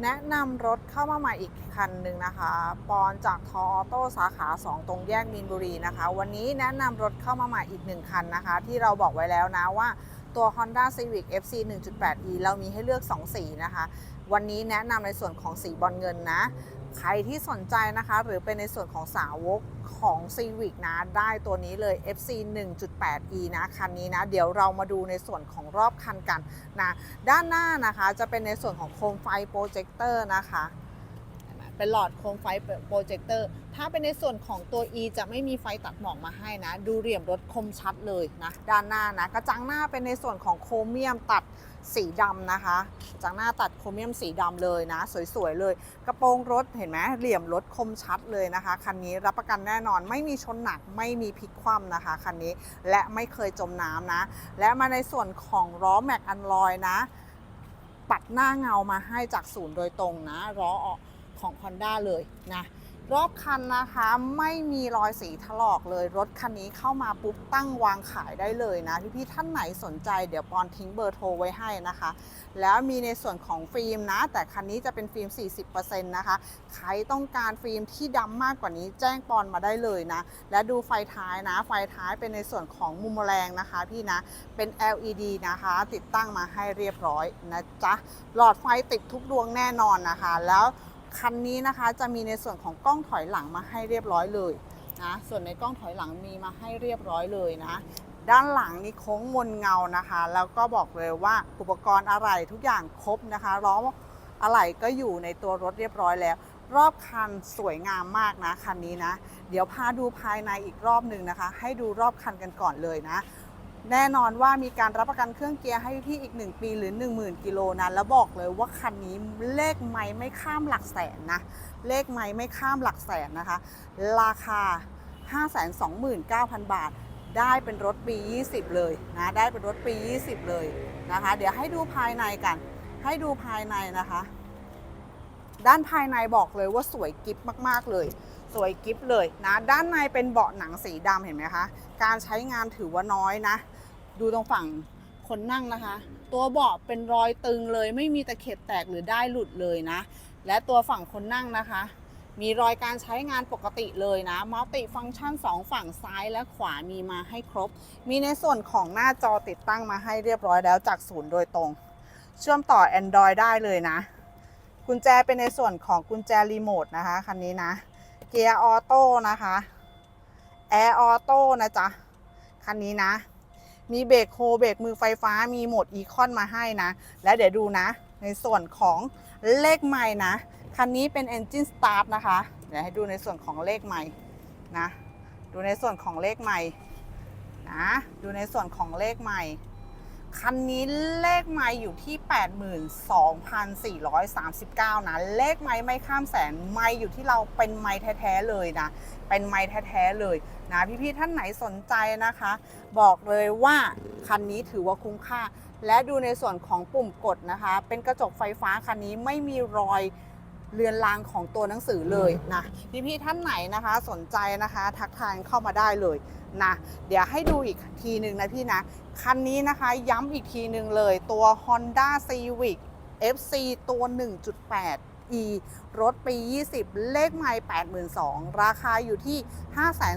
แนะนำรถเข้ามาใหม่อีกคันหนึ่งนะคะ ปอนจากทอออโต้สาขา 2 ตรงแยกมีนบุรีนะคะ วันนี้แนะนำรถเข้ามาใหม่อีกหนึ่งคันนะคะ ที่เราบอกไว้แล้วนะว่า ตัว Honda Civic FC 1.8e เรามีให้เลือก 2 สีนะคะ วันนี้แนะนำในส่วนของสีบอลเงินนะ ใครที่สนใจนะคะ หรือเป็นในส่วนของสาวกของ Civic นะ ได้ตัวนี้เลย FC 1.8e นะคันนี้นะ เดี๋ยวเรามาดูในส่วนของรอบคันกันนะ ด้านหน้านะคะจะเป็นในส่วนของโคมไฟโปรเจคเตอร์นะคะ เห็นหมเป็นหลอดโคมไฟโปรเจคเตอร์ ถ้าเป็นในส่วนของตัว E จะไม่มีไฟตัดหมอกมาให้นะ ดูเหลี่ยมรถคมชัดเลยนะ ด้านหน้านะ กระจังหน้าเป็นในส่วนของโครเมียมตัดสีดำนะคะจังหน้าตัดโครเมียมสีดำเลยนะ สวยๆเลย กระโปรงรถเห็นไหมเหลี่ยมรถคมชัดเลยนะคะ คันนี้รับประกันแน่นอนไม่มีชนหนักไม่มีพลิกคว่ำนะคะคันนี้และไม่เคยจมน้ำนะ และมาในส่วนของล้อแม็กอันลอยนะ ปัดหน้าเงามาให้จากศูนย์โดยตรงนะล้อ ของ Honda เลยนะรอบคันนะคะไม่มีรอยสีถลอกเลย รถคันนี้เข้ามาปุ๊บตั้งวางขายได้เลยนะพี่ๆท่านไหนสนใจเดี๋ยวปอนทิ้งเบอร์โทรไว้ให้นะคะ แล้วมีในส่วนของฟิล์มนะ แต่คันนี้จะเป็นฟิล์ม 40%นะคะใครต้องการฟิล์มที่ดำมากกว่านี้แจ้งปอนมาได้เลยนะ และดูไฟท้ายนะ ไฟท้ายเป็นในส่วนของมุมแรงนะคะ พี่นะเป็น LED นะคะ ติดตั้งมาให้เรียบร้อยนะจ๊ะหลอดไฟติดทุกดวงแน่นอนนะคะ แล้ว คันนี้นะคะจะมีในส่วนของกล้องถอยหลังมาให้เรียบร้อยเลยนะส่วนในกล้องถอยหลังมีมาให้เรียบร้อยเลยนะ ด้านหลังนี่โค้งมนเงานะคะ แล้วก็บอกเลยว่าอุปกรณ์อะไรทุกอย่างครบนะคะล้ออะไรก็อยู่ในตัวรถเรียบร้อยแล้ว รอบคันสวยงามมากนะคันนี้นะ เดี๋ยวพาดูภายในอีกรอบหนึ่งนะคะ ให้ดูรอบคันกันก่อนเลยนะ แน่นอนว่ามีการรับประกันเครื่องเกียร์ให้พี่อีก 1 ปีหรือ 10,000 กิโลนะ แล้วบอกเลยว่าคันนี้เลขไม่ไม่ข้ามหลักแสนนะ เลขไม่ไม่ข้ามหลักแสนนะคะ ราคา 529,000 บาท ได้เป็นรถปี 20 เลยนะ ได้เป็นรถปี 20 เลยนะคะ เดี๋ยวให้ดูภายในกัน ให้ดูภายในนะคะ ด้านภายในบอกเลยว่าสวยกิฟมาก ๆ เลย สวยกิฟเลยนะ ด้านในเป็นเบาะหนังสีดำเห็นไหมคะ การใช้งานถือว่าน้อยนะ ดูตรงฝั่งคนนั่งนะคะ ตัวเบาะเป็นรอยตึงเลย ไม่มีตะเข็บแตกหรือได้หลุดเลยนะ และตัวฝั่งคนนั่งนะคะ มีรอยการใช้งานปกติเลยนะมัลติฟังก์ชันสองฝั่งซ้ายและขวามีมาให้ครบ มีในส่วนของหน้าจอติดตั้งมาให้เรียบร้อยแล้วจากศูนย์โดยตรง เชื่อมต่อ Android ได้เลยนะ กุญแจเป็นในส่วนของกุญแจรีโมทนะคะคันนี้นะ เกียร์ออโต้นะคะแอร์ออโต้นะจ๊ะ คันนี้นะ มีเบรกโฮเบรกมือไฟฟ้ามีโหมดอีคอนมาให้นะ และเดี๋ยวดูนะ ในส่วนของเลขไม้นะ คันนี้เป็น Engine Start นะคะ เดี๋ยวให้ดูในส่วนของเลขไม้นะ ดูในส่วนของเลขไม้นะ ดูในส่วนของเลขไม้ คันนี้เลขไม้อยู่ที่ 82,439 นะ เลขไม้ไม่ข้ามแสน ไม้อยู่ที่เราเป็นไม้แท้ๆเลยนะ เป็นไม้แท้ๆเลยนะ พี่ๆท่านไหนสนใจนะคะ บอกเลยว่าคันนี้ถือว่าคุ้มค่า และดูในส่วนของปุ่มกดนะคะ เป็นกระจกไฟฟ้าคันนี้ไม่มีรอย เลือนลางของตัวหนังสือเลยนะพี่ๆท่านไหนนะคะ สนใจนะคะทักทายเข้ามาได้เลยนะเดี๋ยวให้ดูอีกทีหนึ่งนะพี่นะ คันนี้นะคะย้ำอีกทีหนึ่งเลยตัว Honda Civic FC ตัว 1.8 E รถปี 20 เลขไมล์82,000 ราคาอยู่ที่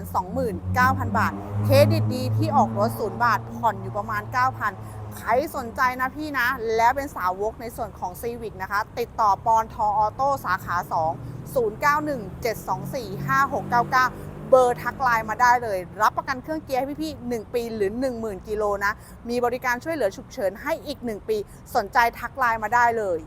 529,000 บาท เครดิตดีพี่ออกรถศูนย์บาท ผ่อนอยู่ประมาณ 9,000 ใครสนใจนะพี่นะ แล้วเป็นสาวกในส่วนของ Civic นะคะ ติดต่อปอนทออโต้สาขา 2 0917245699 เบอร์ทักไลน์มาได้เลย รับประกันเครื่องเกียร์ให้พี่ๆ1ปีหรือ 10,000 กิโลนะ มีบริการช่วยเหลือฉุกเฉินให้อีก 1 ปี สนใจทักไลน์มาได้เลย